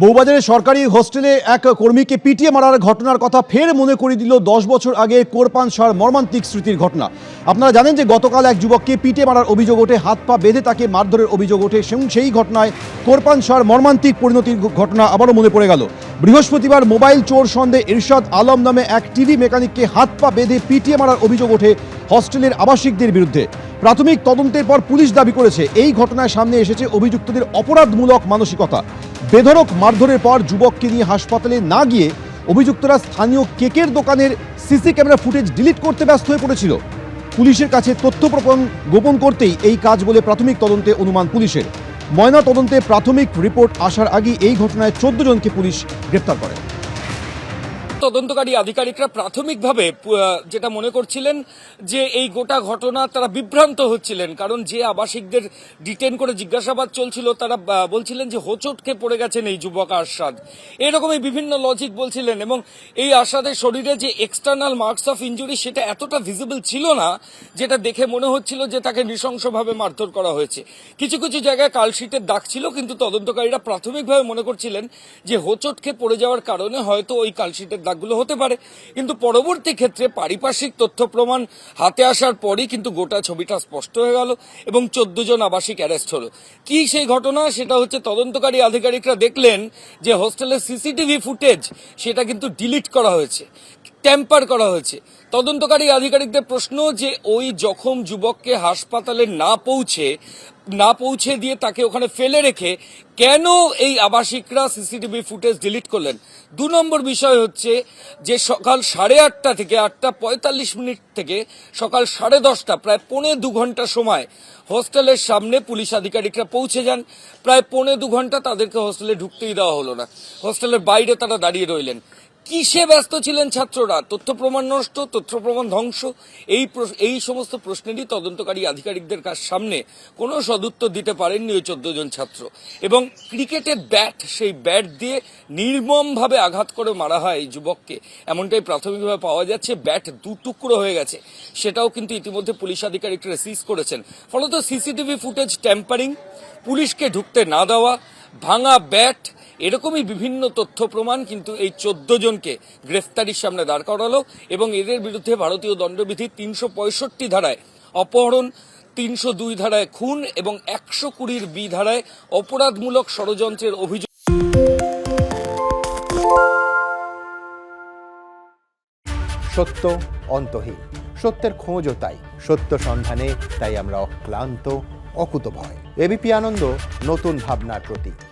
বউবাজারে সরকারি হোস্টেলে এক কর্মীকে পিটিয়ে মারার ঘটনার কথা ফের মনে করিয়ে দিল দশ বছর আগে কোরপান সার মর্মান্তিক স্মৃতির ঘটনা। আপনারা জানেন যে গতকাল এক যুবককে পিটিয়ে মারার অভিযোগ ওঠে, হাত পা বেঁধে তাকে মারধরের অভিযোগ ওঠে সেই ঘটনায় কোরপান সার মর্মান্তিক পরিণতির ঘটনা আবারও মনে পড়ে গেল। বৃহস্পতিবার মোবাইল চোর সন্দেহে ইরশাদ আলম নামে এক টিভি মেকানিককে হাত পা বেঁধে পিটিয়ে মারার অভিযোগ ওঠে হস্টেলের আবাসিকদের বিরুদ্ধে। প্রাথমিক তদন্তের পর পুলিশ দাবি করেছে, এই ঘটনায় সামনে এসেছে অভিযুক্তদের অপরাধমূলক মানসিকতা। বেধরক মারধরের পর যুবককে নিয়ে হাসপাতালে না গিয়ে অভিযুক্তরা স্থানীয় কেকের দোকানের সিসি ক্যামেরা ফুটেজ ডিলিট করতে ব্যস্ত হয়ে পড়েছিল। পুলিশের কাছে তথ্য গোপন করতেই এই কাজ বলে প্রাথমিক তদন্তে অনুমান পুলিশের। ময়না তদন্তে প্রাথমিক রিপোর্ট আসার আগে এই ঘটনায় চোদ্দ জনকে পুলিশ গ্রেপ্তার করে। তদন্তকারী আধিকারিকরা প্রাথমিকভাবে যেটা মনে করছিলেন যে এই গোটা ঘটনা তারা বিভ্রান্ত হচ্ছিলেন, কারণ যে আবাসিকদের ডিটেন করে জিজ্ঞাসাবাদ চলছিল, তারা বলছিলেন যে হোঁচটকে পড়ে গেছেন এই যুবক আরশাদ। এরকমই বিভিন্ন লজিক বলছিলেন এবং এই আরশাদের শরীরে যে এক্সটার্নাল মার্কস অফ ইঞ্জুরি সেটা এতটা ভিজিবল ছিল না, যেটা দেখে মনে হচ্ছিল যে তাকে নৃশংসভাবে মারধর করা হয়েছে। কিছু কিছু জায়গায় কালশিটের দাগ ছিল, কিন্তু তদন্তকারীরা প্রাথমিকভাবে মনে করছিলেন যে হোঁচটকে পড়ে যাওয়ার কারণে হয়তো ওই কালশিটের দাগগুলো হতে পারে। কিন্তু পরবর্তী ক্ষেত্রে পারিপার্শ্বিক তথ্য প্রমাণ হাতে আসার পরই কিন্তু গোটা ছবিটা স্পষ্ট হয়ে গেল এবং চোদ্দ জন আবাসিক অ্যারেস্ট হলো। কি সেই ঘটনা? সেটা হচ্ছে তদন্তকারী আধিকারিকরা দেখলেন যে হোস্টেলের সিসিটিভি ফুটেজ সেটা কিন্তু ডিলিট করা হয়েছে ট্যাম্পার করা হয়েছে। তদন্তকারী আধিকারিকদের প্রশ্ন যে ওই জখম যুবককে হাসপাতালে না পৌঁছে না পৌঁছে দিয়ে তাকে ওখানে ফেলে রেখে কেন এই আবাসিকরা সিসিটিভি ফুটেজ ডিলিট করলেন? দু নম্বর বিষয় হচ্ছে যে সকাল সাড়ে আটটা থেকে আটটা পঁয়তাল্লিশ মিনিট থেকে সকাল সাড়ে দশটা, প্রায় পৌনে দু ঘণ্টা সময় হোস্টেলের সামনে পুলিশ আধিকারিকরা পৌঁছে যান। প্রায় পৌনে দু ঘণ্টা তাদেরকে হোস্টেলে ঢুকতেই দেওয়া হলো না। হোস্টেলের বাইরে তারা দাঁড়িয়ে রইলেন। কিসে ব্যস্ত ছিলেন ছাত্ররা? তথ্য প্রমাণ নষ্ট, তথ্য প্রমাণ ধ্বংস, এই এই সমস্ত প্রশ্নেরই তদন্তকারী আধিকারিকদের কাছ সামনে কোনো সদুত্তর দিতে পারেননি ওই চোদ্দ জন ছাত্র। এবং ক্রিকেটের ব্যাট, সেই ব্যাট দিয়ে নির্মমভাবে আঘাত করে মারা হয় এই যুবককে। এমনটাই প্রাথমিকভাবে পাওয়া যাচ্ছে, ব্যাট দু টুকরো হয়ে গেছে। সেটাও কিন্তু ইতিমধ্যে পুলিশ আধিকারিকরা সিজ করেছেন। ফলত সিসিটিভি ফুটেজ ট্যাম্পারিং, পুলিশকে ঢুকতে না দেওয়া, ভাঙা ব্যাট এরকমই বিভিন্ন তথ্য প্রমাণ কিন্তু এই চোদ্দ জনকে গ্রেফতারির সামনে দাঁড় করালো এবং এদের বিরুদ্ধে ভারতীয় দণ্ডবিধি তিনশো পঁয়ষট্টি ধারায় অপহরণ, তিনশো দুই ধারায় খুন এবং একশো কুড়ির বি ধারায় অপরাধমূলক ষড়যন্ত্রের অভিযোগ। সত্য অন্তহীন। সত্যের খোঁজও তাই। সত্য সন্ধানে তাই আমরা অক্লান্ত, অকুতভয়। এবিপি আনন্দ, নতুন ভাবনার প্রতীক।